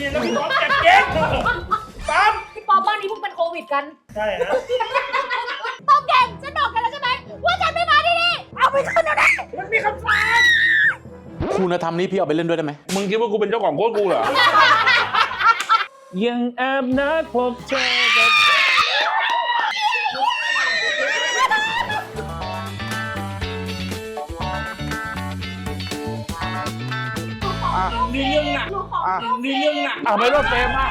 เย็นแล้วพี่ป๊อปจัดเก่งปั๊มพี่ป๊อปบ้านนี้เพิ่งเป็นโควิดกัน ใช่นะต้องเก่งฉันบอกกันแล้วใช่ไหมว่าฉันไม่มาที่นี่เอาไปขึ้นเอาได้มันมีคำสั่งคุณธรรมนี้พี่เอาไปเล่นด้วยได้ไหมมึงคิดว่ากูเป็นเจ้าของโค้ดกูเหรอยังแอบนัดพบเจอ กอะนี่เรื่องหนักอะไม่รอดเฟรมอะ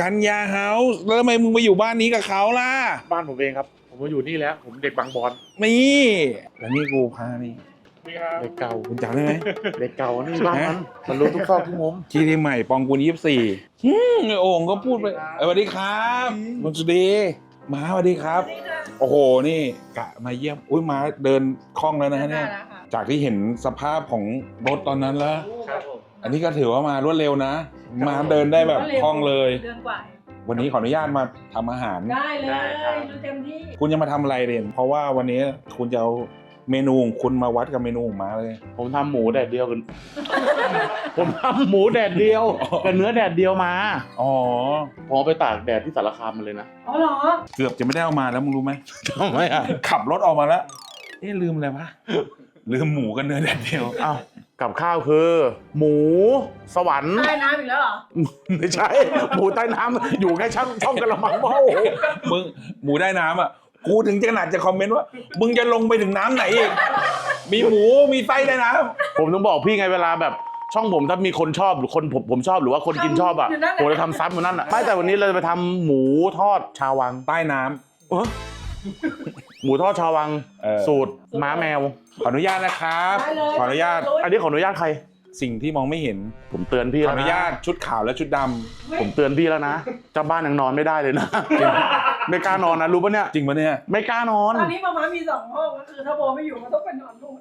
กันยาเฮาส์แล้วทำไมมึงมาอยู่บ้านนี้กับเขาล่ะ บ้านผมเองครับ ผมมาอยู่นี่แล้ว ผมเด็กบางบอนนี่แล้วนี่กูพานี่ นี่ครับ เด็กเก่าคุณจำได้ไหม เด็กเก่านี่บ้านมันมันรู้ทุกซอกทุกมุมที่ที่ใหม่ปองกูยี่สิบสี่อืมไอ้โอ่งก็พูดไปเออสวัสดีครับคุณสุดีมาสวัสดีครับ โอ้โหนี่กะมาเยี่ยมอุ้ยมาเดินคล่องแล้วนะฮะเนี่ยจากที่เห็นสภาพของรถตอนนั้นแล้วครับผมอันนี้ก็ถือว่ามารวดเร็วนะ มาเดินได้แบบคล่องเลยเดือนกว่าวันนี้ขออนุญาตมาทำอาหาร ได้เลยดูเต็มที่ คุณจะมาทำอะไรเรียนเพราะว่าวันนี้คุณจะเอา เมนูของคุณมาวัดกับเมนูของมาเลย ผมทำหมูแดดเดียวกัน ผมทำหมูแดดเดียวกับเนื้อแดดเดียวมาอ๋อผมเอาไปตากแดดที่สารคามมาเลยนะอ๋อเหรอ เกือบจะไม่ได้เอามาแล้วมึงรู้ไหม ทำไมอะขับรถออกมาแล้ว เอ๊ะลืมอะไรวะ ลืมหมูกับเนื้อแดดเดียว อ้าวกับข้าวคือ หมูสวรรค์ ใต้น้ำอีกแล้วเหรอ ไม่ใช่ หมูใต้น้ำอยู่แค่ช่องช่องกระมังเบ้า มึงหมูได้น้ำอะ กูถึงจะขนาดจะคอมเมนต์ว่า มึงจะลงไปถึงน้ำไหนอีก มีหมูมีไส้ได้น้ผมต้องบอกพี่ไงเวลาแบบช่องผมถ้ามีคนชอบหรือคนผมผมชอบหรือว่าคนกินชอบอะอยู่นั่นแหละ ผมจะทำซับมันนั่นอะไม่แต่วันนี้เราจะไปทำหมูทอดชาววังำใต้น้หมูทอดชาววังเออ สูตรม้าแมวำขออนุญาตนะครับ ได้เลยขออนุญาต อันนี้ขออนุญาตใคร สิ่งที่มองไม่เห็นผมเตือนพี่ขอแล้วอนุนะญาตชุดขาวและชุดดผมเตือนพี่แล้วนะเจ้าบ้านยังนอนไม่ได้เลยนะ ไม่กล้านอนนะรู้ปะเนี่ยำจริงปะเนี่ยไม่กล้านอน ตอนนี้มาม่ามีสองห้องก็คือถ้าโบไม่อยู่ก็ต้องไปนอนนู่น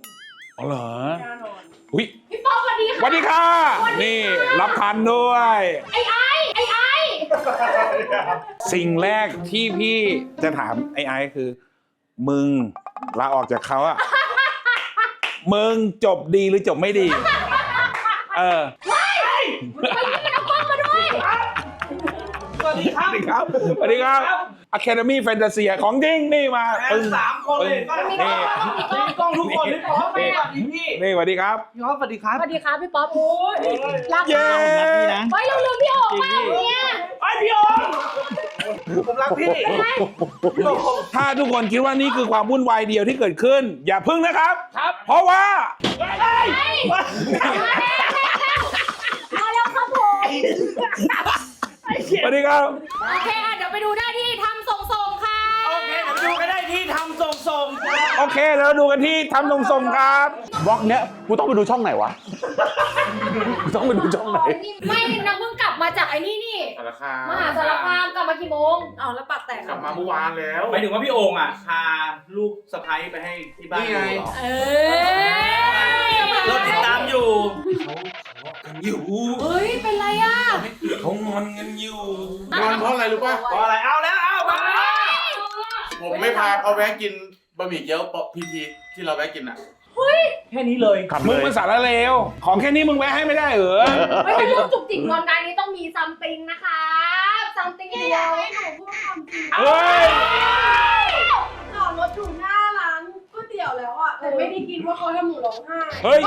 อ๋อเหรอกล้านอนอุ้ยพี่ป๊อปสวัสดีสค่ะวัสดีค่ะ นี่รับทันด้วย ไอ้ไอ้ไอ้ไอ้สิ่งแรกที่พี่จะถามไอ้ไอ้คือ มึงลาออกจากเขาอะมึงจบดีหรือจบไม่ดี เออสวัสดีครับสวัสดีครับสวัสดีครับ Academy Fantasy ของจริงนี่มาแอปึ้นงสามคนเลยปึ้งมีนี่กล้องทุกคนพี่ป๊อปสวัสดีพี่นี่สวัสดีครับพี่ป๊อปสวัสดีครับสวัสดีครับพี่ป๊อปโอ้ยรักเย้มากไว้เราลืมพี่โอ๋มากเนี่ยไอพี่โอม ผมรักพี่พี่โอมถ้าทุกคนคิดว่านี่คือความวุ่นวายเดียวที่เกิดขึ้น อย่าพึ่งนะครับ ครับ เพราะว่ามาแล้วครับผม สวัสดีครับ โอเคอะเดี๋ยวไปดูได้ที่ทำส่งส่งๆค่ะ โอเคเดี๋ยวดูกันได้ ที่ทำส่งส่งโอเคแล้วดูกันที่ทำทรงทรงๆครับบล็อกเนี้ยกูต้องไปดูช่องไหนวะกูต้องไปดูช่องไหน ไม่นางเพิ่งกลับมาจากไอ้นี่นี่ สารคามมหาสารคามกลับมากี่โมงเอาแล้วปัดแตกกลับมาเมื่อวานแล้วหมายถึงว่าพี่โอ่งอะพาลูกสะใภ้ไปให้ที่บ้านดูเหรอเออเราติดตามอยู่อยู่เฮ้ย เป็นไรอะเขางอนกันอยู่งอนเพราะอะไรรู้ป่ะเพราะอะไรเอาแล้วเอามา ผมไม่พาเขาแวะกินบะหมี่เกี๊ยวปอพีทีที่เราแวะกินอะ แค่นี้เลย ขับมึเลงยมันสารเลว ของแค่นี้มึงแวะให้ไม่ได้เหรอ ไม่ใช่ลูกจุกจิกงอนกันนี้ต้องมีซัมติงนะคะซัมติงเดียวให้หนูพูดความจริงเฮ้ย จอดรถอยู่หน้าร้านก๋วยเตี๋ยวแล้วอะแต่ไม่ได้กินว่าเขาทำหนูร้องไห้เฮ้ย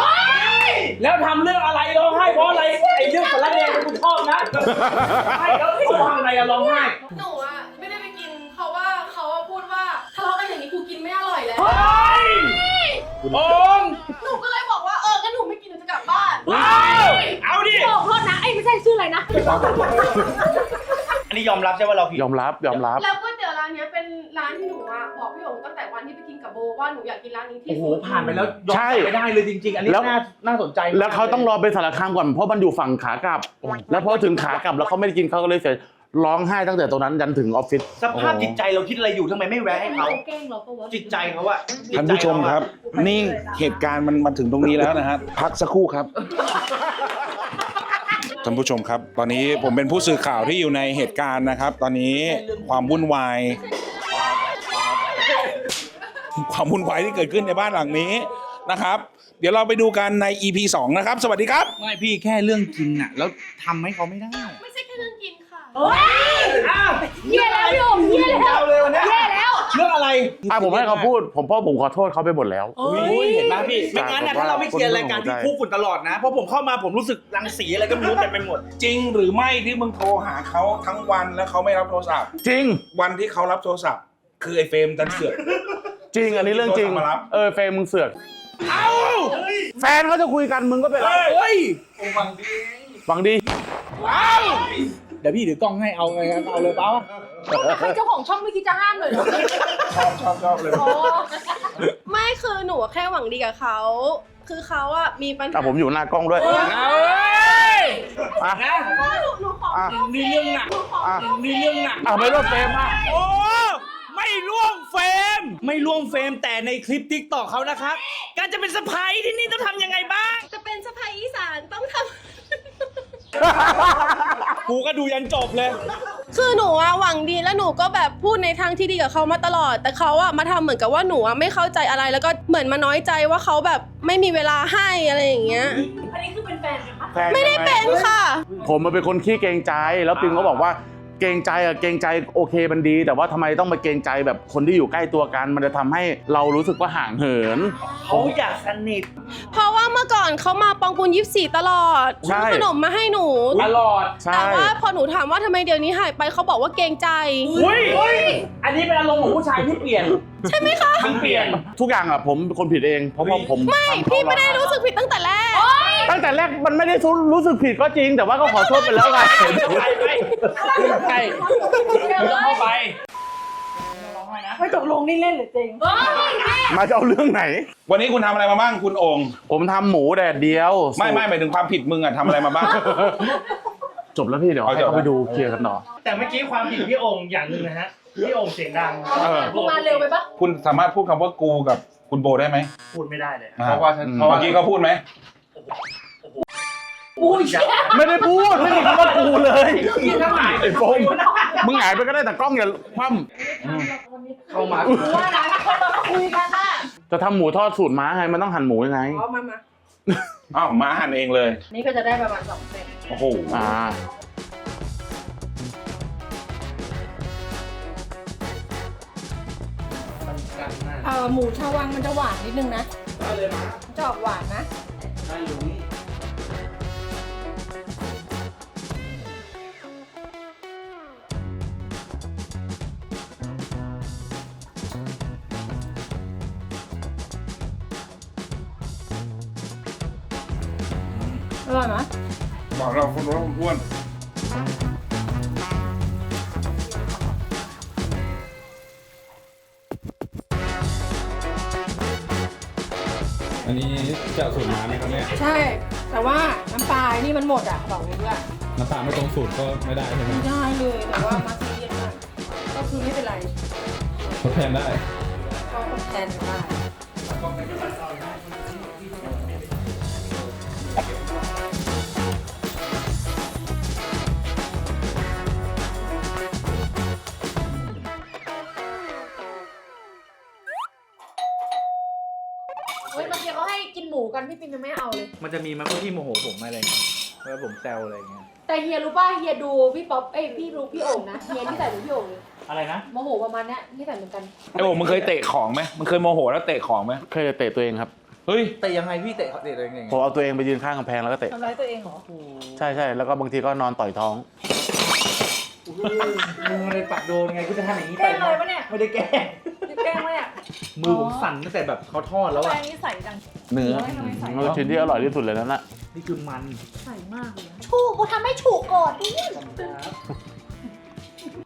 แล้วทำเรื่องอะไรร้องไห้เพราะอะไรไอ้เรื่องสารเลวกูชอบนะใช่แล้วเขาทำอะไรอะร้องไห้ หนูอะ เฮ้ยโอ่งหนูก็เลยบอกว่าเออก็หนูไม่กินหนูจะกลับบ้านว้าวเอาดิโอ้โทษนะไอ้ยไม่ใช่ชื่ออะไรนะ อันนี้ยอมรับใช่ว่าเราผิดยอมรับยอมรับ แล้วก๋วยเตี๋ยวร้านเนี้ยเป็นร้านที่หนูอะบอกพี่หยงตั้งแต่วันที่ไปกินกับโบว่าหนูอยากกินร้านนี้ที่โอ้โหสุดผ่านไปแล้วยอมใช่ไม่ได้เลยจริง ๆ อันนี้แล้ว น่าน่าสนใจมกแล้วเขาต้องรอไปสารคามก่อนเพราะมันอยู่ฝั่งขากลับ แล้วพอถึงขากลับแล้วเขาไม่ได้กินเขาก็เลยเสีย ร้องไห้ตั้งแต่ตรงนั้นยันถึงออฟฟิศ สภาพจิตใจเราคิดอะไรอยู่ทำไมไม่แวะให้เขาเก่งเราก็ว่า จิตใจเขาอะท่านผู้ชมครับ นี่เหตุการณ์มันมาถึงตรงนี้แล้วนะฮะพักสักครู่ครับท่านผู้ชมครับ ตอนนี้ผมเป็นผู้สื่อข่าวที่อยู่ในเหตุการณ์นะครับ ตอนนี้ความวุ่นวาย ความวุ่นวายที่เกิดขึ้นในบ้านหลังนี้นะครับ เดี๋ยวเราไปดูกันใน EP 2 นะครับ สวัสดีครับ ไม่พี่แค่เรื่องกินน่ะ แล้วทำให้เขาไม่ได้ไม่ใช่แค่ เรื่องกินค่ะอ้าวเฮียแล้วพี่โอ่งเฮียแล้ว เอาเลยวันเนี้ยเฮียแล้ว เรื่องอะไรอะผมให้เขาพูด ผมพ่อผมขอโทษเขาไปหมดแล้วโอ้ยเห็นไหมพี่ไม่งั้นนะถ้าเราไม่เคลียร์รายการพี่คู่ฝุ่นตลอดนะเพราะผมเข้ามาผมรู้สึกรังสีอะไรก็ไม่รู้เต็มไปหมด จริงหรือไม่ที่มึงโทรหาเขาทั้งวันแล้วเขาไม่รับโทรศัพท์ จริง วันที่เขารับโทรศัพท์ คือไอ้เฟรมดันเสือก จริง อันนี้เรื่องจริง โทรศัพท์มารับ เออเฟรมมึงเสือกแฟนเขาจะคุยกันมึงก็ไปรับเฮ้ยหวังดี เดี๋ยวพี่ถือกล้องให้เอาไงครับเอาเลยเปล่าใครเจ้าของช่องไม่คิดจะห้ามเลยเหรอชอบชอบชอบเลย อ๋อไม่คือหนูแค่หวังดีกับเขา คือเขาอะมีปัญหาอะผมอยู่หน้ากล้องด้วย เอาเว้ยอะ นะหนูหนูขออะนี่เรื่องหนักอะนี่เรื่องหนัก อะไม่ร่วมเฟรมอะ โอ้ไม่ร่วมเฟรม ไม่ร่วมเฟรมแต่ในคลิปทิกตอกเขานะครับ การจะเป็นสะพายที่นี่ต้องทำยังไงบ้าง จะเป็นสะพายอีสานต้องท กูก็ดูยันจบเลยำคือหนูอะหวังดีแล้วหนูก็แบบพูดในทางที่ดีกับเขามาตลอด แต่เขาอะมาทำเหมือนกับว่าหนูอะไม่เข้าใจอะไรแล้วก็เหมือนมาน้อยใจว่าเขาแบบไม่มีเวลาให้อะไรอย่างเงี้ย อันนี้คือเป็นแฟนกันปะไม่ได้เป็นค่ะ ผมมันเป็นคนขี้เกรงใจ แล้วปิงก็บอกว่า เกรงใจอะเกรงใจโอเคมันดี แต่ว่าทำไมต้องมาเกรงใจแบบคนที่อยู่ใกล้ตัวกัน มันจะทำให้เรารู้สึกว่าห่างเหิน เขาอยากสนิทเพราะว่าเมื่อก่อนเขามาปองปุนยิบสี่ตลอดใช่ ซื้อขนมมาให้หนู ตลอดใช่ แต่ว่าพอหนูถามว่าทำไมเดี๋ยวนี้หายไปเขาบอกว่าเกรงใจ อุ้ยอันนี้เป็นอารมณ์ของผู้ชายที่เปลี่ยน ใช่ไหมคะ มันเปลี่ยน ทุกอย่างอะผมเป็นคนผิดเอง เพราะว่าผมไม่ทำเขาพี่ไม่ได้แล้วรู้สึกผิดตั้งแต่แรก ตั้งแต่แรกมันไม่ได้รู้สึกผิดก็จริง แต่ว่าก็ขอโทษไปแล้วไงไปไปใช่ต้องเข้าไปไม่ตกลงนี่เล่นหรือจริง มาจะเอาเรื่องไหน วันนี้คุณทำอะไรมาบ้างคุณโองผมทำหมูแดดเดียว ไม่ไม่หมายถึงความผิดมึงอะทำอะไรมาบ้าง จบแล้วพี่เดี๋ยวเอาให้จบเขาไปดูเคลียร์กันต่อ แต่เมื่อกี้ความผิดพี่โองค์อย่างหนึ่งนะฮะ พี่โองค์เสียงดังเออมึงมาเร็วไปปะคุณสามารถพูดคำว่ากูกับคุณโบได้ไหม พูดไม่ได้เลยอ่าเพราะว่าอืมเพราะเมื่ว่าอกี้เขาพูดไหม อุ้ยไม่ได้พูดไม่มีคำว่ากูเลยไอ้โฟม มึงหงายไปก็ได้แต่กล้องอย่าคว่เข้ามากูว่านะคนเราคุยกันน่ะำจะทำหมูทอดสูตรม้าไงมันต้องหั่นหมูยังไงอ๋อมามาอ้าวมาหันเองเลย นี่ก็จะได้ประมาณสองเซนโอ้โหอ่า เออหมูชาววังมันจะหวานนิดนึงนะมันจะออกหวานนะ อร่อยไหมบอกเราคุณว่าผมอ้วนอัน น้ำปลานี่มันหมดอะบอกเลยว่าน้ำตาลไม่ตรงสูตรก็ไม่ได้ใช่ไหมไม่ได้เลยแต่ว่ามาซีเรียสมากก็คือไม่เป็นไรทดแทนได้ ก็ทดแทนกันได้ กินหมูกันพี่ปิงยังไม่เอาเลย มันจะมีไหมพวกที่โมโหผมอะไรเงี้ยแล้วผมแซวอะไรเงี้ย แต่เฮียรู้ป่ะเฮียดูพี่ป๊อปเอ้ยพี่รู้พี่โอ่งนะเฮียที่ใส่เหมือนพี่โอ่งเลยอะไรนะ โมโหประมาณเนี้ยที่ใส่เหมือนกัน ไอ้โองมึงเคยเตะของไหมมึงเคยโมโหแล้วเตะของไหมเคยจะเตะตัวเองครับ เฮ้ยแต่ยังไงพี่เตะเขาเตะอะไรเงี้ยผมเอาตัวเองไปยืนข้างกำแพงแล้วก็เตะ ทำร้ายตัวเองเหรอ ใช่ใช่แล้วก็บางทีก็นอนต่อยท้อง มึงเลยปักโดนไงกูจะทำอย่างนี้แกล้งเลยปะเนี่ยไม่ได้แกล้งแกล้งปะเนี่ยมือผมสั่นตั้งแต่แบบเขาทอดแล้วแกอะล้งนี่ใส่จัง เนื้อทำไมใส่ มันเป็นชิ้นที่อร่อยที่สุดเลยนั่นน่ะนี่คือมันใส่มากเลยถูกกูทำให้ถูกก่อนดิ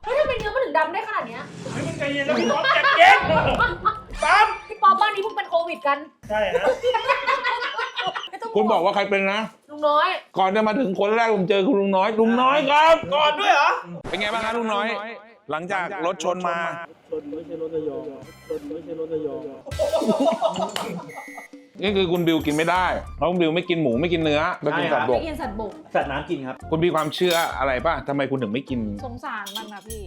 เฮ้ยทำไมเนื้อมันถึงดำได้ขนาดเนี้ยไม่มึงใจเย็นแล้วพี่ป๊อปเจ็บเย็นปั๊มพี่ป๊อปบ้านนี้เพิ่งเป็นโควิดกัน ใช่นะ ไม่ต้องคุณบอกว่าใครเป็นนะลุง น้อย ก่อนจะมาถึงคนแรกผมเจอคุณลุงน้อย ลุงน้อยครับก่อนด้วยเหรอ เป็นไงบ้างครับลุงน้อย หลังจากรถชนมา ชนไม่ใช่รถระยองชนไม่ใช่รถระยองนี่คือคุณบิวกินไม่ได้เพราะคุณบิวไม่กินหมูไม่กินเนื้อไม่กินสัตว์บไม่กกินสัตว์บก สัตว์น้ำกินครับ คุณมีความเชื่ออะไรป่ะทำไมคุณถึงไม่กิน สงสารมันนะพี่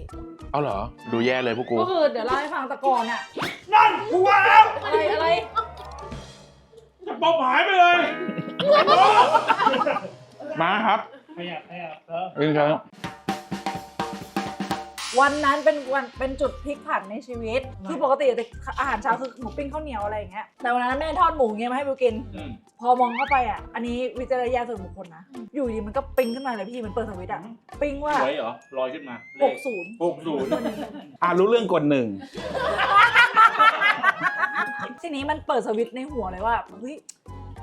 เอาเหรอ ดูแย่เลยพวกกู ก็คือเดี๋ยวเล่าให้ฟังแต่ก่อนอะนั่นกูว่าแล้วอะไรอะไร จะปอบหายไปเลยมาครับขยับขยับเออเป็นครับ วันนั้นเป็นวันเป็นจุดพลิกผันในชีวิต คือปกติแต่อาหารเช้าคือหมูปิ้งข้าวเหนียวอะไรอย่างเงี้ย แต่วันนั้นแม่ทอดหมูเงี้ยมาให้บิวกิน อืมพอมองเข้าไปอะ อันนี้วิจารณญาณส่วนบุคคลนะ อยู่ดีมันก็ปิ้งขึ้นมาเลยพี่ มันเปิดสวิตช์อะ ปิ้งว่าสวยเหรอลอยขึ้นมา60 หกศูนย์อ่ารู้เรื่องกดหนึ่ง ทีนี้มันเปิดสวิตช์ในหัวเลยว่าเฮ้ย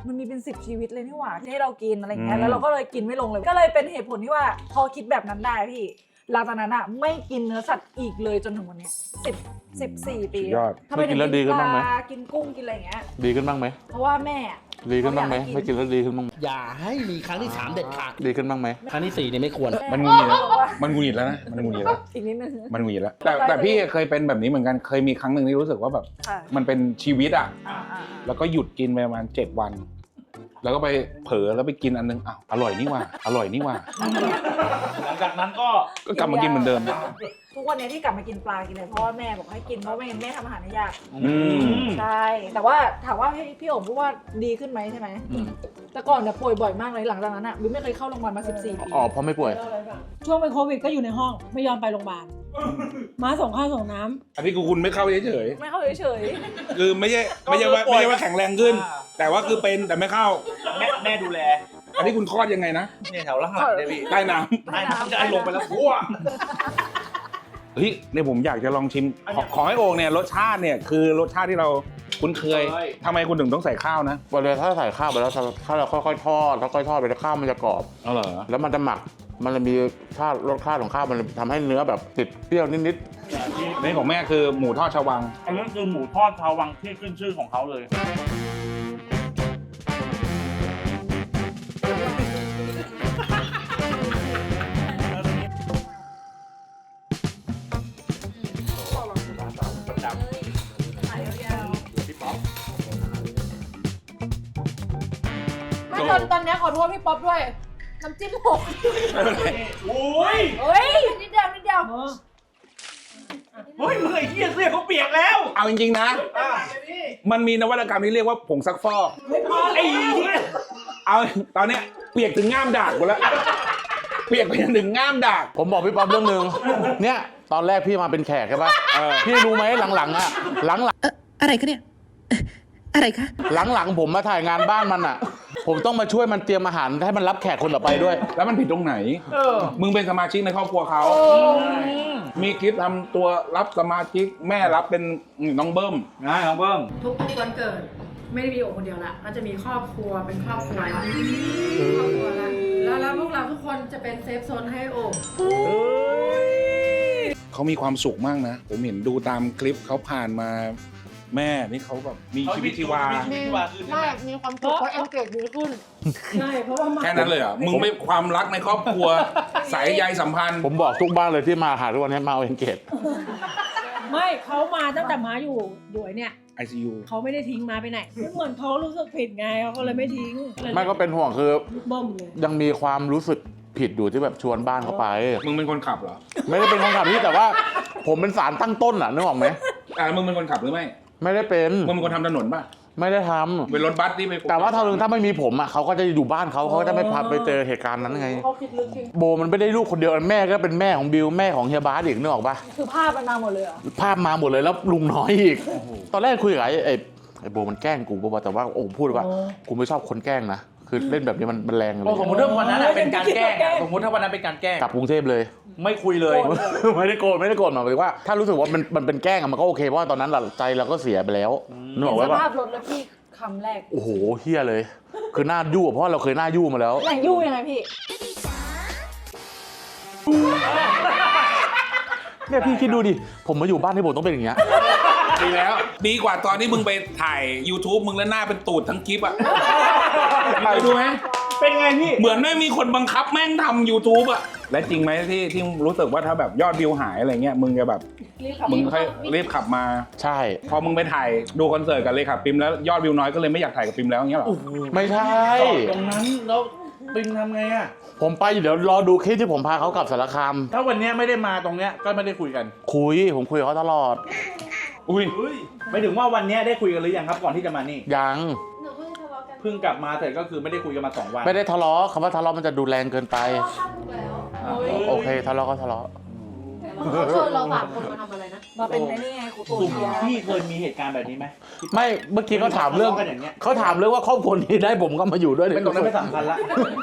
มันมีเป็นสิบชีวิตเลยนี่หว่าที่ให้เรากินอะไรอย่างเงี้ยแล้วเราก็เลยกินไม่ลงเลย ก็เลยเป็นเหตุผลที่ว่าพอคิดแบบนั้นได้พี่หลังจากนั้นอะไม่กินเนื้อสัตว์อีกเลยจนถึงวันเนี้ยสิบสิบสี่ปีสุดยอดทำไมถึงไม่กินแล้วดีขึ้นบ้างไหม ปลกินกุ้งกินอะไรอย่างเงี้ย ดีขึ้นบ้างไหม เพราะว่าแม่อะ ดีขึ้นบ้างไหมไม่กินแล้วดีขึ้นบ้างไหมอย่าให้มีครั้งที่สามเด็ดขาดดีขึ้นบ้างไหมครั้งที่สี่เนี่ยไม่ควร มันหงุดหงิดแล้วบอกว่ามันหงุดหงิดแล้วนะมันหงุดหงิดแล้วอีกนิดนึง มันหงุดหงิดแล้วแต่แต่พี่เคยเป็นแบบนี้เหมือนกันเคยมีครั้งหนึ่งที่รู้สึกว่าแบบค่ะมันเป็นชีวิตอะอ่าอ่าแล้วก็หยุดกินไปประมาณเจ็ดวัน แล้วก็ไปเผลอแล้วไปกินอันนึงอ้าวอร่อยนี่หว่าอร่อยนี่หว่าหลังจากนั้นก็ก็กลับมากินเหมือนเดิมทุกวันเนี้ยที่กลับมากินปลากินเลยเพราะว่าแม่บอกให้กินเพราะไม่งั้นแม่ทำอาหารให้ยากอืม ใช่ แต่ว่าถามว่าพี่พี่โอ๋พูดว่าดีขึ้นไหมใช่ไหมแต่ก่อนเนี่ยป่วยบ่อยมากเลยหลังจากนั้นอะวิวไม่เคยเข้าโรงพยาบาลมา 14 ปี อ๋อเพราะไม่ป่วย ช่วงเป็นโควิดก็อยู่ในห้องไม่ยอมไปโรงพยาบาลมาส่งข้าวส่งน้ำอันนี้คือคุณไม่เข้าเฉยไม่เข้าเฉยๆคือไม่ใช่ไม่ใช่ว่าไม่ใช่ว่าแข็งแรงขึ้น แต่ว่าคือเป็นแต่ไม่เข้า แม่แม่ดูแลอันนี้คุณคลอดยังไงนะเนี่ยแถวล่างหลังเนี่ยพี่ใต้น้ได้น้ำจะให้ลงไปแล้วพัวำเฮ้ยเนี่ยผมอยากจะลองชิมขอขอให้โอ่งเนี่ยรสชาติเนี่ยคือรสชาติที่เราคุ้นเคยเคยทำไมคุณถึงต้องใส่ข้าวนะเวลาถ้าใส่ข้าวไปแล้วถ้าเราค่อยๆทอดค่อยๆทอดไปแล้วข้าวมันจะกรอบ เอาเหรอแล้วมันจะหมักมันจะมีชาติรสชาติของข้าวมันทำให้เนื้อแบบติดเปรี้ยวนิดนี่ของแม่คือหมูทอดชาววัง อันนั้นคือหมูทอดชาววังที่ขึ้นชื่อของเขาเลย อนตอนเนี้ยขอโทษพี่ป๊อปด้วย น้ำจิ้มหกโอ้ยเฮ้ยนิดเดียวนิดเดียวเฮ้ยมึงไอ้เหี้ยเสื้อเขาเปียกแล้วเอาจริงๆนะมันมีนวัตกรรมที่เรียกว่าผงซักฟอก ไอ้เหี้ยเอาตอนเนี้ยเปียกถึงง่ามดากหมดแล้ว เปียกไปจนถึงง่ามดากๆผมบอกพี่ป๊อปเรื่องหนึ่งเนี่ย ตอนแรกพี่มาเป็นแขกใช่ป่ะเออ พี่รู้ไหมหลังๆอะหลังๆ อะไรคะเนี่ย อะไรคะ หลังๆ ผมมาถ่ายงานบ้านมันอะ ผมต้องมาช่วยมันเตรียมอาหารให้มันรับแขกคนต่อไปด้วย แล้วมันผิดตรงไหนเออมึงเป็นสมาชิกในครอบครัวเขา มีคลิปทำตัวรับสมาชิกแม่รับเป็นน้องเบิ้ม ง่ายของเบิ้มทุกวันเกิด ไม่ได้มีโอคนเดียวละก็จะมีครอบครัวเป็นครอบครัวละครอบครัวละแล้วแล้วพวกเราทุกคนจะเป็นเซฟโซนให้โอเขามีความสุขมากนะ ผมเห็นดูตามคลิปเขาผ่านมา แม่นี่เขาแบบมีชีวิตชีวา มีชีวิตชีวาขึ้นใช่ไหมมีความสุขเพราะเอ็นเกจดีขึ้น ใช่เพราะว่ามาแค่นั้นเลยเหรอมึงไม่ความรักในครอบครัว สายใยสัมพันธ์ ผมบอกทุกบ้านเลยที่มาหาทุกวันนี้มาเอาเอนเกต ไม่เขามาตั้งแต่มาอยู่อยู่ไอ้เนี่ย ICU เขาไม่ได้ทิ้งมาไปไหนเหมือนเขารู้สึกผิดไงเขาก็เลยไม่ทิ้งไม่ก็เป็นห่วงคือ เบิ่มเลย ยังมีความรู้สึกผิดอยู่ที่แบบชวนบ้านเขาไป มึงเป็นคนขับเหรอไม่ได้เป็นคนขับนี่แต่ว่า ผมเป็นสารตั้งต้นอะนึกออกไหมอ่ามึงเป็นคนขับหรือไม่ ไม่ได้เป็น มึงเป็นคนทำถนนป่ะไม่ได้ทำเป็นรถบัสที่ไปแต่ว่าถ้าถ้าไม่มีผมอะเขาก็จะอยู่บ้านเขาเขาก็จะไม่พาไปเจอเหตุการณ์นั้นไง เขาคิดลึกจริง โบมันไม่ได้ลูกคนเดียวแม่ก็เป็นแม่ของบิวแม่ของเฮียบาสอีกนึกออกปะคือภาพมันมาหมดเลยเหรอภาพมาหมดเลยแล้วลุงน้อยอีก ตอนแรกคุยกับไอ้ไอ้ไอ้โบมันแกล้งกูบอกว่าแต่ว่าโอ้พูดว่ากูไม่ชอบคนแกล้งนะ คือเล่นแบบนี้มันมันแรงเลยสมมติถ้าวันนั้นอะเป็นการแกล้งอะสมมติถ้าวันนั้นเป็นการแกล้งกลับกรุงเทพเลย ไม่คุยเลย ไม่ได้โกรธไม่ได้โกรธหมายถึงว่า ถ้ารู้สึกว่ามันมันเป็นแกล้งอะมันก็โอเคเพราะว่าตอนนั้นเราใจเราก็เสียไปแล้วนึกออกสไว้ปะภาพรถแล้วพี่คำแรกโอ้โหเฮี้ยเลย คือหน้ายู่อะเพราะเราเคยหน้ายู่มาแล้วไหนยู่ยังไงพี่ เนี่ยพี่คิดดูดิผมมาอยู่บ้านที่ผมต้องเป็นอย่างเงี้ย ดีแล้ว ดีกว่าตอนที่มึงไปถ่าย YouTube มึงแล้วหน้าเป็นตูดทั้งคลิปอะเคยดูไหมเป็นไงพี่ เหมือนไม่มีคนบังคับแม่งทำ YouTube อะและจริงไหมที่ที่รู้สึกว่าถ้าแบบยอดวิวหายอะไรเงี้ยมึงจะแบบมึงค่อยรีบขับมา ใช่ พอมึงไปถ่ายดูคอนเสิร์ตกับเลยขับปิมแล้วยอดวิวน้อยก็เลยไม่อยากถ่ายกับปิมแล้วอย่างเงี้ยเหรอ ไม่ใช่ตรงนั้นแล้วปิงทำไงอะ ผมไปเดี๋ยวรอดูคลิปที่ผมพาเขากลับสารคาม ถ้าวันเนี้ยไม่ได้มาตรงเนี้ยก็ไม่ได้คุยกัน คุย ผมคุยกับเขาตลอด อุ้ยไม่ถึงว่าวันเนี้ยได้คุยกันหรือยังครับก่อนที่จะมานี่ ยังหนูเพิ่งทะเลาะกันเพิ่งกลับมาแต่ก็คือไม่ได้คุยกันมาสองวันไม่ได้ทะเลาะคำว่าทะเลาะมันจะดูแรงเกินไปข้ามแล้วโอเคทะเลาะก็ทะเลาะ เขาชวนเราสามคนมาทำอะไรนะ มาเป็นไอ้นี่ไงครูตูกลุ่มเชียร์พี่เคยมีเหตุการณ์แบบนี้ไหม ไม่เมื่อกี้เขาถามเรื่องทะเลาะกันอย่างเงี้ย เขาถามเรื่องว่าครอบครัวนี้ได้ผมก็มาอยู่ด้วยไม่ตรงนั้นไม่สำคัญละ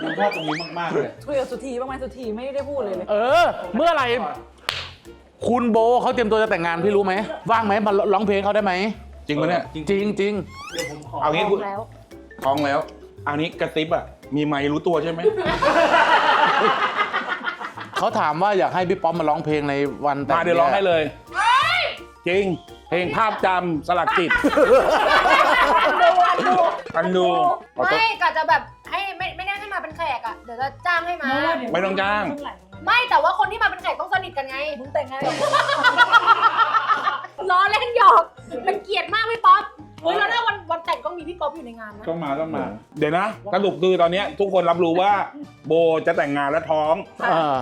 ผมชอบตรงนี้มากๆเลย คุยกับสุธีบ้างไหมสุธีไม่ได้พูดเลยเลย เออ เมื่อไหร่ คุณโบเขาเตรียมตัวจะแต่งงานพี่รู้ไหมว่างไหมมาร้องเพลงเขาได้ไหมจริงปะเนี่ย จริงจริงจริงเอางี้คุณแล้วท้องแล้วอันนี้กระติบอะมีไมค์รู้ตัวใช่ไหม เขาถามว่าอยากให้พี่ป๊อปมาร้องเพลงในวันแต่งมาเดี๋ยวร้องให้เลย จริง เพลงภาพจำสลักจิตอันดูขอโทษ ไม่กะจะแบบให้ไม่ไม่ได้ให้มาเป็นแขกอะ เดี๋ยวจะจ้างให้มา ไม่ต้องจ้างไม่แต่ว่าคนที่มาเป็นแขกต้องสนิทกันไง มึงแต่งงานกับล้อเล่นหยอกเป็นเกียรติมากพี่ป๊อปเฮ้ยแล้วถ้าวันวันแต่งต้องมีพี่ป๊อปอยู่ในงานนะ ต้องมาต้องมา เดี๋ยวนะสรุปคือตอนเนี้ยทุกคนรับรู้ว่า โบจะแต่งงานและท้องเออ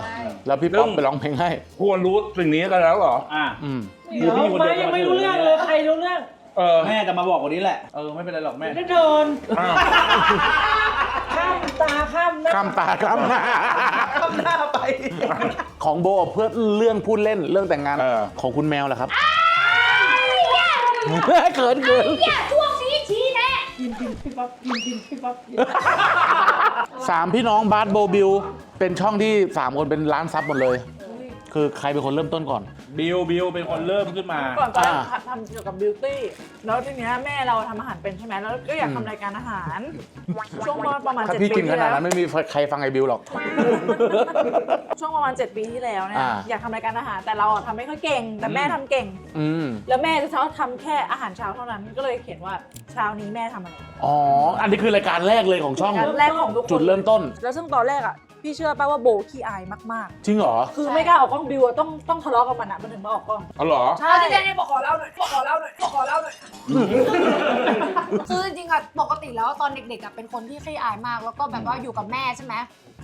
แล้วพี่ป๊อปไปร้องเพลงให้ทุกคนรู้สิ่งนี้กันแล้วเหรอ อะ อืมคือพี่คนเดียวยังไม่รู้เรื่องเลยใครรู้เรื่องเออแม่จะมาบอกวันนี้แหละ เออ ไม่เป็นไรหรอกแม่ ได้เดินอ้าวข้ามตาข้าม หน้าข้ามตาข้ามหน้า ข้ามหน้าไป ของโบเพื่อเรื่องพูดเล่นเรื่องแต่งงานเออ ของคุณแมวแหละครับ เขินเขินอย่าช่วงนี้ชี้แน่กินกินพี่ป๊อปกินกินพี่ป๊อปกินสามพี่น้องบาสโบบิวเป็นช่องที่สามคนเป็นร้านซับหมดเลย คือใครเป็นคนเริ่มต้นก่อน บิวบิวเป็นคนเริ่มขึ้นมา ก่อนตอนแรกอ่าทำเกี่ยวกับบิวตี้แล้วทีเนี้ยแม่เราทำอาหารเป็นใช่ไหมแล้วก็อยากทำรายการอาหาร ช่วงประมาณถ้าเจ็ดพี่ปีกินขที่นาดแล้ว นั้นไม่มีใครฟังไอ้บิวหรอก ช่วงประมาณ 7 ปีที่แล้วเนี่ยอ่า อยากทำรายการอาหารแต่เราอะทำไม่ค่อยเก่ง แต่แม่ทำเก่ง อืม แล้วแม่จะชอบทำแค่อาหารเช้าเท่านั้นก็เลยเขียนว่าเช้านี้แม่ทำอะไรอ๋อ อันนี้คือรายการแรกเลยของช่องรายการแรกของทุกคนจุดเริ่มต้น แล้วซึ่งตอนแรกอะ พี่เชื่อป่ะว่าโบขี้อายมากจริงเหรอๆ คือไม่กล้าออกกล้องบิวอะต้องต้องทะเลาะกับมันอะมันถึงมาออกกล้องเอาเหรอ ใช่เอาจริงๆเนี่ยบอกขอเล่าหน่อยบอกขอเล่าหน่อยบอกขอเล่าหน่อย คือจริงๆอะปกติแล้วตอนเด็กๆอะเป็นคนที่ขี้อายมาก แล้วก็แบบว่าอยู่กับแม่ใช่ไหม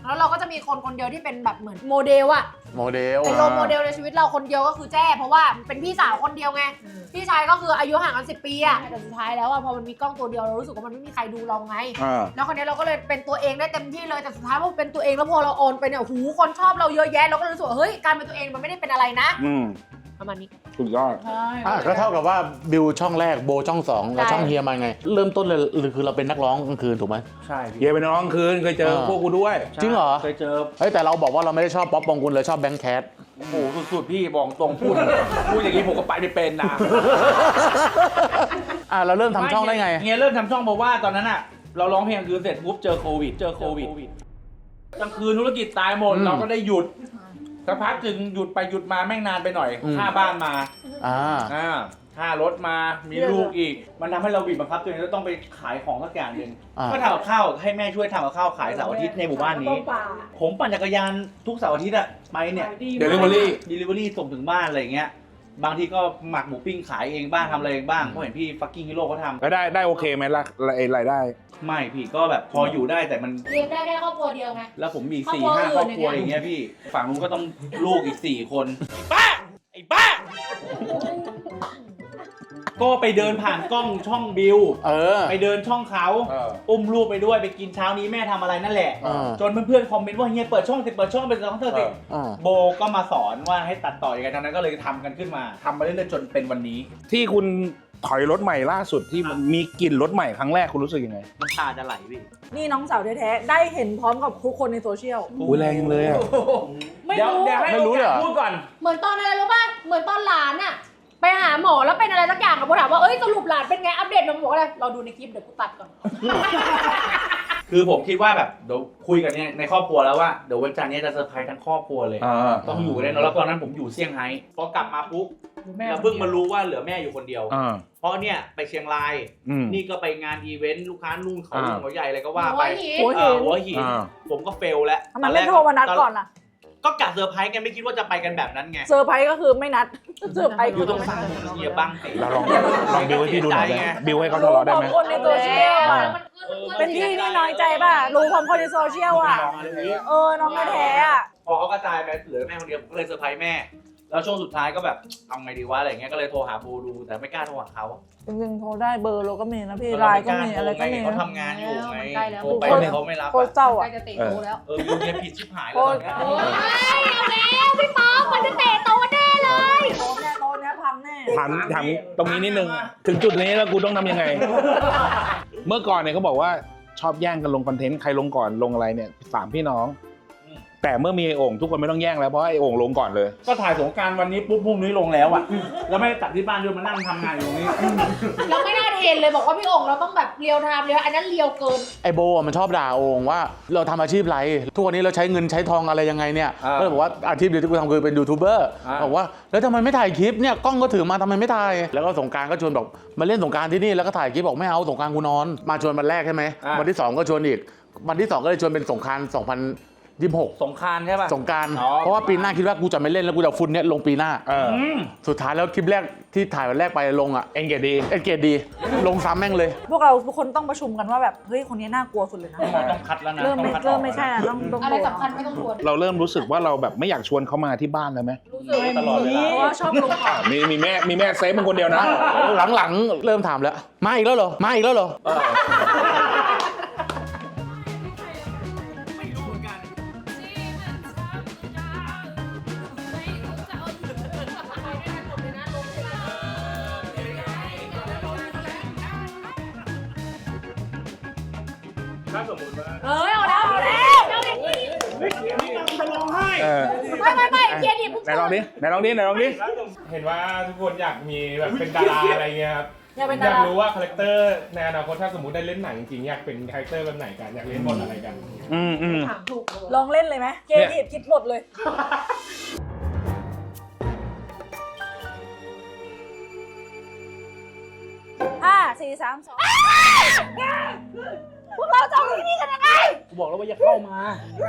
แล้วเราก็จะมีคนคนเดียวที่เป็นแบบเหมือนโมเดลอะโมเดลเป็นโรลโมเดลในชีวิตเราคนเดียวก็คือแจ้เพราะว่าเป็นพี่สาวคนเดียวไงพี่ชายก็คืออายุห่างกันสิปีอะแต่สุดท้ายแล้วอะพอมันมีกล้องตัวเดียวเรารู้สึกว่ามันไม่มีใครดูเราไง อ่าแล้วคนนี้เราก็เลยเป็นตัวเองได้เต็มที่เลยแต่สุดท้ายพอเป็นตัวเองแล้วพอเราโอนไปเนี่ยหูคนชอบเราเยอะแยะเราก็เลยรู้สึกว่าเฮ้ยการเป็นตัวเองมันไม่ได้เป็นอะไรนะ อืม ประมาณนี้ สุดยอดอะก็เท่ากับว่าบิวช่องแรกโบช่องสองแล้วใช่ ช่องเฮียมาไง เริ่มต้นเลยหรือคือเราเป็นนักร้องกลางคืนถูกไหม ใช่พี่เฮียเป็นน้องคืนเคยเจออ่าพวกกูด้วย จริงเหรอ เคยเจอ เฮ้ยแต่เราบอกว่าเราไม่ได้ชอบป๊อปปองกุลเลยชอบแบงค์แคท โอ้โหสุดๆ พี่บอกตรงพูด พูดอย่างนี้ผมก็ไปไม่เป็นนะอะเราเริ่มทำช่องได้ไง เฮียเริ่มทำช่องเพราะว่าตอนนั้นอะ เราร้องเพลงกลางคืนเสร็จปุ๊บเจอโควิด เจอโควิดกลางคืนธุรกิจตายหมด อืม เราก็ได้หยุด สักพักถึงหยุดไปหยุดมาแม่งนานไปหน่อย อืม ค่าบ้านมาอ่า อ่าค่ารถมามีลูกอีก มันทำให้เราบีบบังคับตัวเองแล้วต้องไปขายของสักอย่างหนึ่งอ่า ก็ทำกับข้าวให้แม่ช่วยทำกับข้าวขายเสาร์อาทิตย์ในหมู่บ้านนี้ ผมปั่นจักรยานทุกเสาร์อาทิตย์อะไปเนี่ย เดลิเวอรี่ ด e ลิเวอรี่ส่งถึงบ้านอะไรอย่างเงี้ย บางทีก็หมักหมูปิ้งขายเองบ้างทำอะไรเองบ้างเพราะเห็นพี่ฟักกิ้งฮีโร่เขาทแล้วได้ได้โอเคไหมล่ะรายรายได้ำไม่พี่ก็แบบพออยู่ได้แต่มัน เลี้ยงได้แค่ครอบครัวเดียวไง แล้วผมมีครอบสี่ครัวห้าครอบครัวอื่นอย่างเงี้ยอย่างเงี้ยพี่ฝั่งนู้นก็ต้องลูกอีกสี่คนไอ้บ้าไอ้บ้า ก็ไปเดินผ่านกล้องช่องบิว เออ ไปเดินช่องเขาเอออุ้มลูกไปด้วยไปกินเช้านี้แม่ทำอะไรนั่นแหละ เออ จนเพื่อนๆคอมเมนต์ว่าเฮียเปิดช่องสิเปิดช่องเป็นช่องเธอสิอ่า โบก็มาสอนว่าให้ตัดต่อยังไงทางนั้นก็เลยทำกันขึ้นมาทำมาเรื่อยๆจนเป็นวันนี้ ที่คุณถอยรถใหม่ล่าสุดที่มีกลิ่นรถใหม่ครั้งแรกคุณรู้สึกยังไงน้ำตาจะไหลพี่นี่น้องสาวแท้ๆ ได้เห็นพร้อมกับทุกคนในโซเชียล อุ้ยแรงจังเลยอะไม่เดี๋ยวรู้ เดี๋ยวให้ไม่รู้เลยเหรอโอกาสพูดก่อน เหมือนตอนอะไรรู้ป่ะ เหมือนตอนหลานอะ ไปหาหมอแล้วเป็นอะไรสักอย่างกับโบถามว่าเอ้ยสรุปหลานเป็นไงอัปเดตมาบอกอะไรเราดูในคลิปเดี๋ยวกูตัดก่อน คือผมคิดว่าแบบเดี๋ยวคุยกันเนี่ยในครอบครัวแล้วว่าเดี๋ยววันจันทร์เนี้จะเซอร์ไพรส์ทั้งครอบครัวเลย อ่าต้องอยู่กันแน่นอนแล้วตอนนั้นผมอยู่เซี่ยงไฮ้พอกลับมาปุ๊บอยู่แม่เราเพิ่งมารู้ว่าเหลือแม่อยู่คนเดียว อ่าเพราะเนี่ยไปเชียงราย อืม นี่ก็ไปงานอีเวนต์ลูกค้านู่นเขาอ่าหัวใหญ่อะไรก็ว่าไปหัวหิน เออหัวหิน อ่า ผมก็เฟลแล้วทำไมไม่โทรมานัดก่อนล่ะ ก็กะเซอร์ไพรส์ไงไม่คิดว่าจะไปกันแบบนั้นไง เซอร์ไพรส์ก็คือไม่นัด เซอร์ไพรส์อยู่ตรงฝั่งเฮียบังสิ เราลองลองบิวให้พี่ดูหน่อยได้ไหมบิวให้เขาทะเลาะได้ไหม คนในโซเชียลอะเป็นพี่นี่น้อยใจป่ะ รู้ความคนในโซเชียลอะ เออ น้องแท้ๆอะ พอเขากระจายไปเหลือแม่คนเดียวผมก็เลยเซอร์ไพรส์แม่ แล้วช่วงสุดท้ายก็แบบเอาไงดีวะอะไรเงี้ยก็เลยโทรหาบูดูแต่ไม่กล้าโทรหาเขาจริงๆโทรได้เบอร์เราก็มีนะพี่ไลน์ก็มีอะไรก็มีเขาทำงานอยู่ไงใกล้แล้ว โทรไปเขาไม่รับโคตรเศร้าใกอะล้จะเตะโตแล้ว เออคุณเนี่ยผิดชิบหายโคแล้วตรตอนเนี้ยเอาแล้วพี่ป๊อกมันจะเตะโตแน่เลย โตแน่โตแน่พังแน่ ถามถามตรงนี้นิดนึง ถึงจุดนี้แล้วกูต้องทำยังไง เมื่อก่อนเนี่ยเขาบอกว่าชอบแย่งกันลงคอนเทนต์ใครลงก่อนลงอะไรเนี่ยสามพี่น้อง แต่เมื่อมีไอ้โอ่งทุกคนไม่ต้องแย่งแล้วเพราะไอ้โอ่งลงก่อนเลย ก็ถ่ายสงกรารวันนี้ปุ๊บพรุ่งนี้ลงแล้วอะ แล้วไม่ได้ตัดที่บ้านด้วยมานั่งทำงานอยู่ตรงนี้ เราไม่น่าเทรนเลยบอกว่าพี่โองเราต้องแบบเรียวไทม์เลยอันนั้นเรียวเกิน ไอโบอะมันชอบด่าโองว่าเราทำอาชีพไร ทุกวันนี้เราใช้เงินใช้ทองอะไรยังไงเนี่ยอ่าก็เลยบอกว่าอาชีพเดียวที่กูทำคือเป็นยูทูบเบอร์อ่า บอกว่าแล้วทำไมไม่ถ่ายคลิปเนี่ยกล้องก็ถือมาทำไมไม่ถ่ายแล้วก็สงกรารก็ชวนบอกมาเล่นสงกรารที่นี่แล้วก็ถ่ายคลิปบอกไม่เอาสงกรารกูนอน มาชวนวันแรกใช่ไหมวันที่สองก็ชวนอีกวันที่สองก็เลยชวนเป็นสงกราร 2026สงกรารใช่ป่ะ สงกราร อ๋อ เพราะว่าปีหน้าคิดว่ากูจะไม่เล่นแล้วกูจะเอาฟุตเนี้ยลงปีหน้า เอออืมสุดท้ายแล้วคลิปแรกที่ถ่ายวันแรกไปลงอะเอ็นเกตดี เอ็นเกรดดี ลงซ้ำแม่งเลย พวกเราทุกคนต้องประชุมกันว่าแบบ เฮ้ย คนนี้น่ากลัวสุดเลยนะ หมอต้องคัดแล้วนะเริ่มไม่ต้องคัดออกเริ่มไม่ใช่อะต้องต้องอะไรสำคัญไม่ต้องทวนเราเริ่มรู้สึกว่าเราแบบไม่อยากชวนเขามาที่บ้านเลยไหมรู้สึกตลอดเวลาเพราะว่าชอบลงของมีมีแม่มีแม่เซฟเป็นคนเดียวนะ หลังๆ เริ่มถามแล้ว มาอีกแล้วเหรอ มาอีกแล้วเหรอ เอ้ยเอาแล้วเอาแล้วเออไม่ไม่ไม่เกียร์ดิพวกไหนลองดิไหนลองดิไหนลองดิเห็นว่าทุกคนอยากมีแบบเป็นดาราอะไรเงี้ยครับ อยากเป็นอดายากรารู้ว่าคาแรคเตอร์ในอนาคตถ้าสมมติได้เล่นหนังจริงๆอยากเป็นคาแรคเตอร์แบบไหนกันอยากเล่นบทอะไรกัน อืมอืม ถามถูกเลยลองเล่นเลยไหมเกมทีบคิดหมดเลย ห้าสี่สามสอง พวกเราจะเอาที่นี่กันยังไงกูบอกแล้วว่าอย่าเข้ามา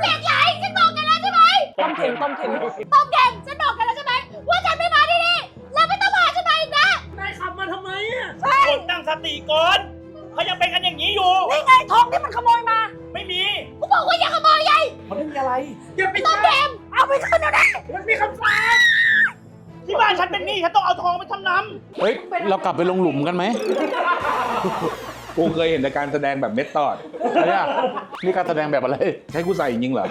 เด็กใหญ่ฉันบอกกันแล้วใช่ไหมต้มเค็มต้มเค็มต้มเก่งฉันบอกกันแล้วใช่ไหมว่าฉันไม่มาที่นี่แล้วไม่ต้องมาฉันมาอีกนะนายขับมาทำไมอะคนตั้งสติก่อนเขายังเป็นกันอย่างนี้อยู่ นี่ไงทองที่มันขโมยมาไม่มี กูบอกว่าอย่าขโมยไงมันไม่มีอะไร อย่าไปต้มเค็มเอาไปคืนเดี๋ยวนี้มันมีคำสั่งที่บ้านฉันเป็นหนี้ฉันต้องเอาทองไปทำน้เฮ้ย เรากลับไปลงหลุมกันไหม กูเคยเห็นแต่การแสดงแบบเม็ดตอดเนี่ยนี่การแสดงแบบอะไรให้กูใส่จริงเหรอ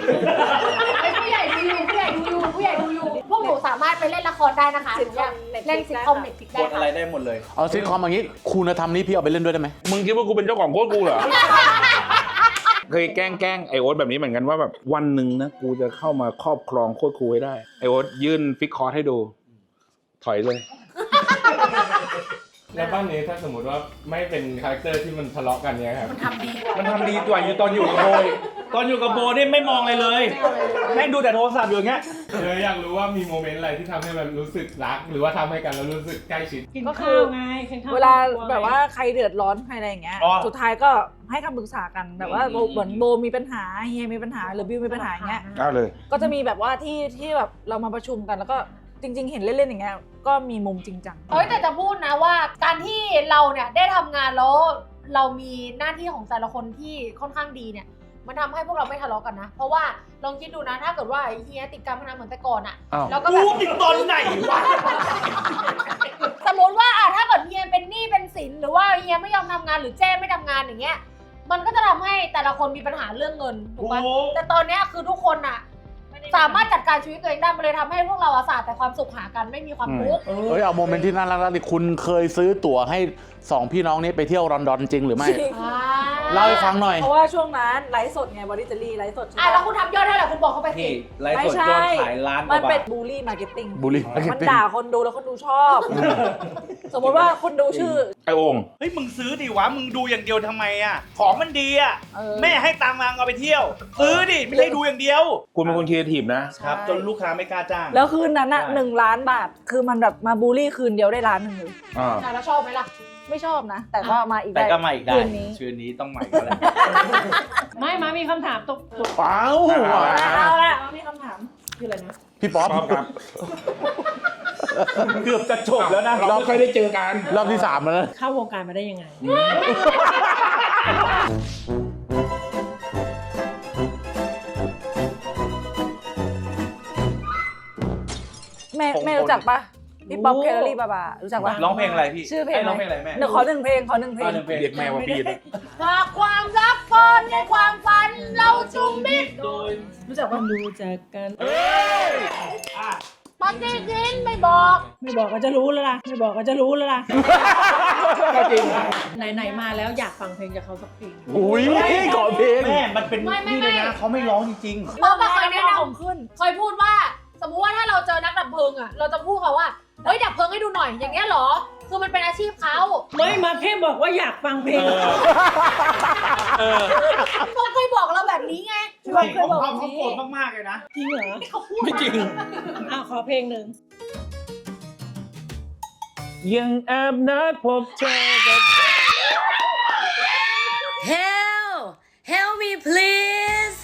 ผู้ใหญ่ดูอยู่ผู้ใหญ่ดูอยู่ผู้ใหญ่ดูอยู่พวกหนูสามารถไปเล่นละครได้นะคะหนูอยากเล่นซิทคอมเน็ตฟิกำได้กดอะค่ะไรได้หมดเลย เอาซิทคอมอย่างนี้ คุณธรรมนี้พี่เอาไปเล่นด้วยได้ไหม มึงคิดว่ากูเป็นเจ้าของโค้ดกูเหรอ เคยแกล้งแกล้งไอโอ๊ตแบบนี้เหมือนกันว่าแบบวันหนึ่งนะกูจะเข้ามาครอบครองโค้ดครูให้ได้ ไอโอ๊ตยื่นฟิกคอร์สให้ดู ถอยเลย แล้วบ้านนี้ถ้าสมมติว่าไม่เป็นคาแรคเตอร์ที่มันทะเลาะกันเนี้ยครับมันทำดีกว่าอยู่ตอนอยู่กับโบยตอนอยู่กับโบนี่ไม่มองอะไรเลยแม่งดูแต่โทรศัพท์อยู่อย่างเงี้ยเลยอยากรู้ว่ามีโมเมนต์อะไรที่ทำให้มันรู้สึกรัก หรือว่าทำให้กันแล้วรู้สึกใกล้ชิดก็คือเวลาแบบว่าใครเดือดร้อนใครอะไรอย่างเงี้ย อ๋อ สุดท้ายก็ให้คำปรึกษากันแบบว่าโบเหมือนโบมีปัญหาเฮียมีปัญหาหรือบิวมีปัญหาอย่างเงี้ย เอาเลย ก็จะมีแบบว่าที่ที่แบบเรามาประชุมกันแล้วก็ จริง ๆ เห็นเล่นๆอย่างเงี้ยก็มีมุมจริงจังเอ้ยแต่จะพูดนะว่าการที่เราเนี่ยได้ทำงานแล้วเรามีหน้าที่ของแต่ละคนที่ค่อนข้างดีเนี่ย มันทำให้พวกเราไม่ทะเลาะกันนะ เพราะว่าลองคิดดูนะถ้าเกิดว่าเฮียติดการพนันเหมือนแต่ก่อนอะอ้าว แล้วก็แบกูบติดตอนไหนวะ สมมติว่าอะถ้าเกิดเฮียเป็นหนี้เป็นสินหรือว่าเฮียไม่ยอมทำงานหรือแจ้ไม่ทำงานอย่างเงี้ย มันก็จะทำให้แต่ละคนมีปัญหาเรื่องเงินถูกปะถูกแต่ตอนเนี้ยคือทุกคนอะ สามารถจัดการชีวิตตัวเองได้มันเลยทำให้พวกเราอะสาดแต่ความสุขหากันไม่มีความทุกข์เฮ้ยเอาโมเมนต์ที่น่ารักๆดิคุณเคยซื้อตั๋วให้ สองพี่น้องนี้ไปเที่ยวลอนดอนจริงหรือไม่เล่าให้ฟังหน่อย เพราะว่าช่วงนั้นไลฟ์สดไงบริจารีไลฟ์สดใช่อะแล้วปะคุณทำยอดเท่าไหร่คุณบอกเขาไปสินี่ไลฟ์ไม่สดใช่ยอดขายล้านกมัว่านบาเป็นท บูลลี่มาร์เก็ตติ้ง bully มัน marketing ด่าคนดูแล้วคนดูชอบ สมมติว่าคนดูชื่อ ไอโอ่งเฮ้ยมึงซื้อดิวะ มึงดูอย่างเดียวทำไมอะ ของมันดีอะ เออ แม่ให้ตังค์มาเอาไปเที่ยว ซื้อดิ ไม่ใช่ดูอย่างเดียว คุณเป็นคนครีเอทีฟบนะ ครับ จนลูกค้าไม่กล้าจ้าง แล้วคืนนั้นอะใช่ หนึ่งล้านบาท คือมันแบบมาบูลลี่คืนเดียวได้ล้านหนึ่งเลยอ่า แล้วชอบไหมล่ะ ไม่ชอบนะ แต่ก็มาอีกแต่ได้ ก็มาอีกได้ คืนนี้คืนนี้ต้องใหม่ก็แล้วไม่มามีคำถามตกตกเปล่าเอาละมีคำถามคืออะไรนะ พี่ป๊อปป๊อปครับเกือบจะจบแล้วนะเราไม่ค่อยได้เจอกัน รอบที่สามแล้วนะเข้าวงการมาได้ยังไง แม่ผมแม่รู้จักปะ พี่ป๊อปรู้แคลอรี่บาบารู้จักปะร้องเพลงอะไรพี่ชื่อเพลงยไหมร้องเพลงอะไรแม่เดี๋ยวขอหนึ่งเพลงขอหนึ่งเพลอ่างหนึ่งเพลงเรียกแม่ว่าพี่เลยหากความรักพรในความฝันเราจุมมิตรรู้จักปะรู้จักกันปฏิทินไม่บอก ไม่บอกก็จะรู้แล้วล่ะ ไม่บอกก็จะรู้แล้วล่ะ ก็จริงไหนๆมาแล้วอยากฟังเพลงจากเขาสักเพลงอุ้ยขอเพลงแม่มันเป็นนี่เลยนะเขาไม่ร้องจริงเราก็เคยแนะนผมขึ้นำเคยพูดว่า สมมุติว่าถ้าเราเจอนักดับเพลิงอะเราจะพูดเขาว่า เฮ้ยดับเพลิงให้ดูหน่อยอย่างเงี้ยเหรอ คือมันเป็นอาชีพเขาไม่มาแค่บอกว่าอยากฟังเพลงเขาเคยบอกเราแบบนี้ไงๆใช่ของเขาเขาโกรธมากๆเลยนะ จริงเหรอเขาพูดไม่จริง อ้าวขอเพลงหนึ่งยังแอบนัดพบเธอกับ Help! Help me, please!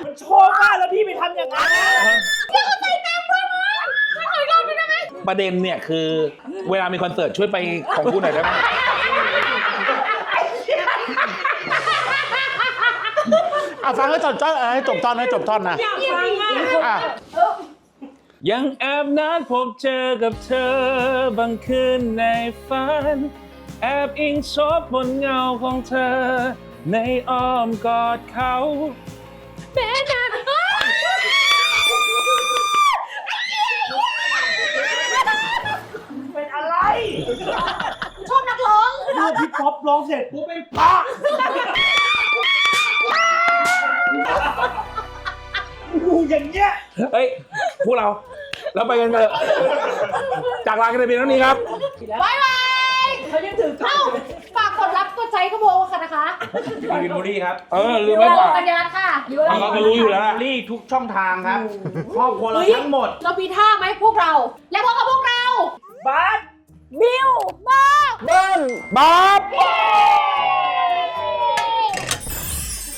มันโชว์มากแล้วพี่ไปทำอย่างนั้นนะ ประเด็นเนี่ยคือ เวลามีคอนเสิร์ตช่วยไปของกูหน่อยได้ไหมอะฟังให้จบท่อนเออให้จบท่อนให้จบท่อนนะ อยากฟังอะอะ ยังแอบนัดพบเจอกับเธอบางคืนในฝัน แอบอิงซบบนเงาของเธอ ในอ้อมกอดเขาเป็น เมื่อพี่ป๊อปร้องเสร็จปุ๊บเป็นปักกูอย่างเงี้ยเฮ้ย พวกเรา เราไปกันเถอะจากลากันในเพียงเท่านี้ครับ บายบายเขายังถือกล้อเอ้างฝากกดรับกดใจก็โบกันนะคะพี่วินบุรีครับ เออลืมไม่ฝากกัญญาค่ะเราก็รู้อยู่แล้วบุรีทุกช่องทางครับ ครอบครัวเราทั้งหมด เรามีท่าไหมพวกเรา และพบกับพวกเราบัส บิวบ๊อบ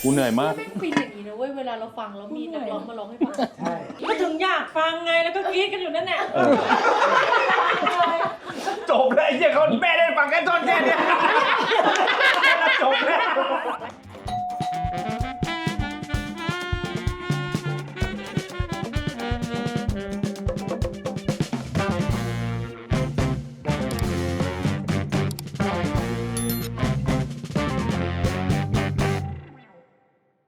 กูเหนื่อยมากเป็นอย่างนี้นะเว้ยเวลาเราฟังแล้วมีนักร้องมาร้องให้ฟังก็ถึงอยากฟังไงแล้วก็กรี๊ดกันอยู่นั่นแหละจบแล้วไอ้เหี้ยเขาแม่ได้ฟังแค่ท่อนแค่เนี้ยจบแล้ว